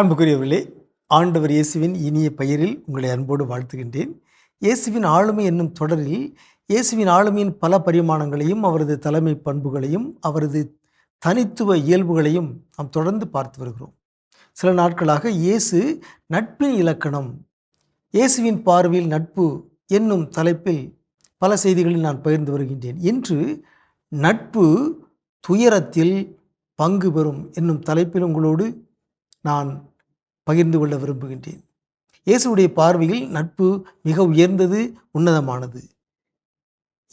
அன்புக்குரியவர்களே ஆண்டவர் இயேசுவின் இனிய பெயரில் உங்களை அன்போடு வாழ்த்துகின்றேன். இயேசுவின் ஆளுமை என்னும் தொடரில் இயேசுவின் ஆளுமையின் பல பரிமாணங்களையும் அவரது தலைமை பண்புகளையும் அவரது தனித்துவ இயல்புகளையும் நாம் தொடர்ந்து பார்த்து வருகிறோம். சில நாட்களாக இயேசு நட்பின் இலக்கணம் இயேசுவின் பார்வையில் நட்பு என்னும் தலைப்பில் பல செய்திகளில் நான் பகிர்ந்து வருகின்றேன். இன்று நட்பு துயரத்தில் பங்கு பெறும் என்னும் தலைப்பில் உங்களோடு நான் பகிர்ந்து கொள்ள விரும்புகின்றேன். இயேசுடைய பார்வையில் நட்பு மிக உயர்ந்தது உன்னதமானது.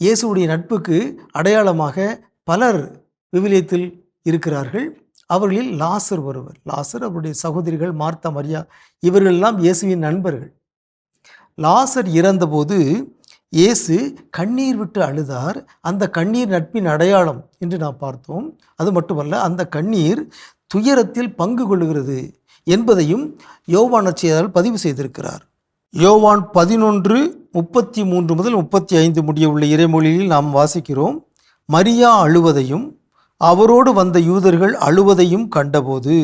இயேசுடைய நட்புக்கு அடையாளமாக பலர் விவிலியத்தில் இருக்கிறார்கள். அவர்களில் லாசர் ஒருவர். லாசர் அவருடைய சகோதரிகள் மார்த்தா மரியா இவர்களெல்லாம் இயேசுவின் நண்பர்கள். லாசர் இறந்தபோது இயேசு கண்ணீர் விட்டு அழுதார். அந்த கண்ணீர் நட்பின் அடையாளம் என்று நாம் பார்த்தோம். அது மட்டுமல்ல அந்த கண்ணீர் துயரத்தில் பங்கு கொள்ளுகிறது என்பதையும் யோவான் செய்தால் பதிவு செய்திருக்கிறார். யோவான் பதினொன்று முப்பத்தி மூன்று முதல் முப்பத்தி ஐந்து முடிய உள்ள இறைமொழியில் நாம் வாசிக்கிறோம் மரியா அழுவதையும் அவரோடு வந்த யூதர்கள் அழுவதையும் கண்டபோது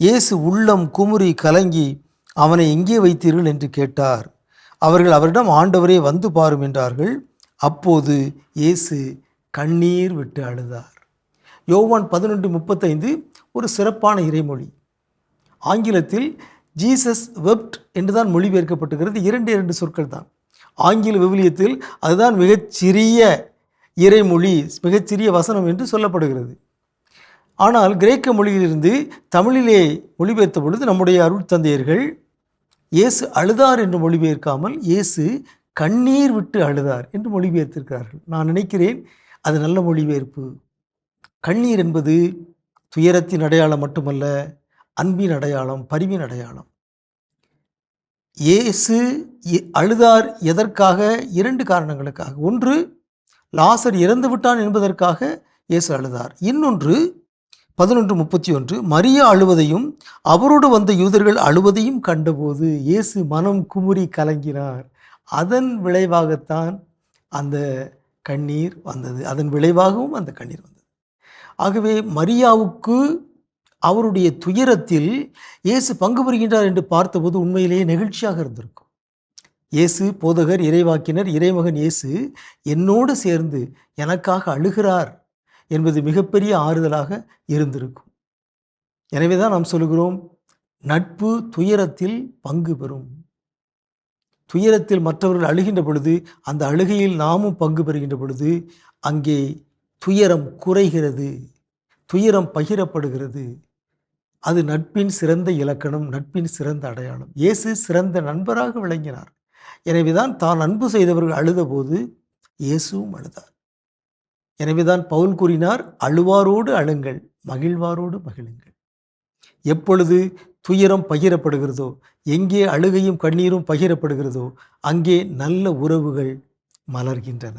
இயேசு உள்ளம் குமுறி கலங்கி அவனை எங்கே வைத்தீர்கள்? என்று கேட்டார். அவர்கள் அவரிடம் ஆண்டவரே வந்து பாரும் என்றார்கள். அப்போது இயேசு கண்ணீர் விட்டு அழுதார். யோவான் பதினொன்று முப்பத்தைந்து ஒரு சிறப்பான இறைமொழி. ஆங்கிலத்தில் ஜீசஸ் வெப்ட் என்றுதான் மொழிபெயர்க்கப்பட்டுகிறது இரண்டு இரண்டு சொற்கள் தான் ஆங்கில விவிலியத்தில் அதுதான் மிகச்சிறிய இறைமொழி மிகச்சிறிய வசனம் என்று சொல்லப்படுகிறது. ஆனால் கிரேக்க மொழியிலிருந்து தமிழிலே மொழிபெயர்த்த பொழுது நம்முடைய அருள் தந்தையர்கள் இயேசு அழுதார் என்று மொழிபெயர்க்காமல் இயேசு கண்ணீர் விட்டு அழுதார் என்று மொழிபெயர்த்திருக்கிறார்கள். நான் நினைக்கிறேன் அது நல்ல மொழிபெயர்ப்பு. கண்ணீர் என்பது துயரத்தின் அடையாளம் மட்டுமல்ல அன்பின் அடையாளம் பரிவின் அடையாளம். இயேசு அழுதார் எதற்காக? இரண்டு காரணங்களுக்காக. ஒன்று லாசர் இறந்து விட்டான் என்பதற்காக இயேசு அழுதார். இன்னொன்று பதினொன்று முப்பத்தி ஒன்று மரியா அழுவதையும் அவரோடு வந்த யூதர்கள் அழுவதையும் கண்டபோது இயேசு மனம் குமுறி கலங்கினார். அதன் விளைவாகத்தான் அந்த கண்ணீர் வந்தது. அதன் விளைவாகவும் அந்த கண்ணீர் வந்தது. ஆகவே மரியாவுக்கு அவருடைய துயரத்தில் இயேசு பங்கு பெறுகின்றார் என்று பார்த்தபோது உண்மையிலேயே நெகிழ்ச்சியாக இருந்திருக்கும். இயேசு போதகர் இறைவாக்கினர் இறைமகன் இயேசு என்னோடு சேர்ந்து எனக்காக அழுகிறார் என்பது மிகப்பெரிய ஆறுதலாக இருந்திருக்கும். எனவே தான் நாம் சொல்கிறோம் நட்பு துயரத்தில் பங்கு பெறும். துயரத்தில் மற்றவர்கள் அழுகின்ற பொழுது அந்த அழுகையில் நாமும் பங்கு பெறுகின்ற பொழுது அங்கே துயரம் குறைகிறது துயரம் பகிரப்படுகிறது. அது நட்பின் சிறந்த இலக்கணம் நட்பின் சிறந்த அடையாளம். இயேசு சிறந்த நண்பராக விளங்கினார். எனவேதான் தான் அன்பு செய்தவர்கள் அழுதபோது இயேசுவும் அழுதார். எனவேதான் பவுல் கூறினார் அழுவாரோடு அழுங்கள் மகிழ்வாரோடு மகிழுங்கள். எப்பொழுது துயரம் பகிரப்படுகிறதோ எங்கே அழுகையும் கண்ணீரும் பகிரப்படுகிறதோ அங்கே நல்ல உறவுகள் மலர்கின்றன.